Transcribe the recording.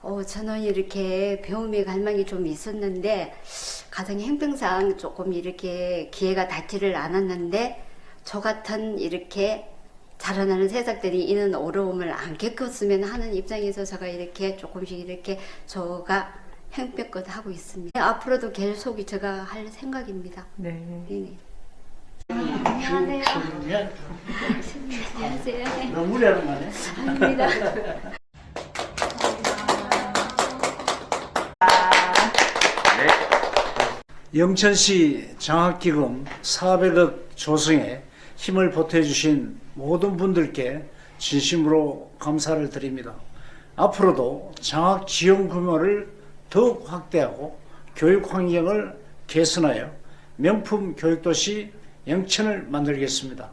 어, 저는 이렇게 배움에 갈망이 좀 있었는데 가정 형평상 조금 이렇게 기회가 닿지를 않았는데 저 같은 이렇게 자라나는 새싹들이 이는 어려움을 안 겪었으면 하는 입장에서 제가 이렇게 조금씩 이렇게 저가 형편껏 하고 있습니다. 앞으로도 계속 제가 할 생각입니다. 네. 네네. 안녕하세요. 안녕하세요. 네. 너무 오랜만에. 아닙니다. 영천시 장학기금 400억 조성에 힘을 보태주신 모든 분들께 진심으로 감사를 드립니다. 앞으로도 장학 지원 규모를 더욱 확대하고 교육 환경을 개선하여 명품 교육도시 영천을 만들겠습니다.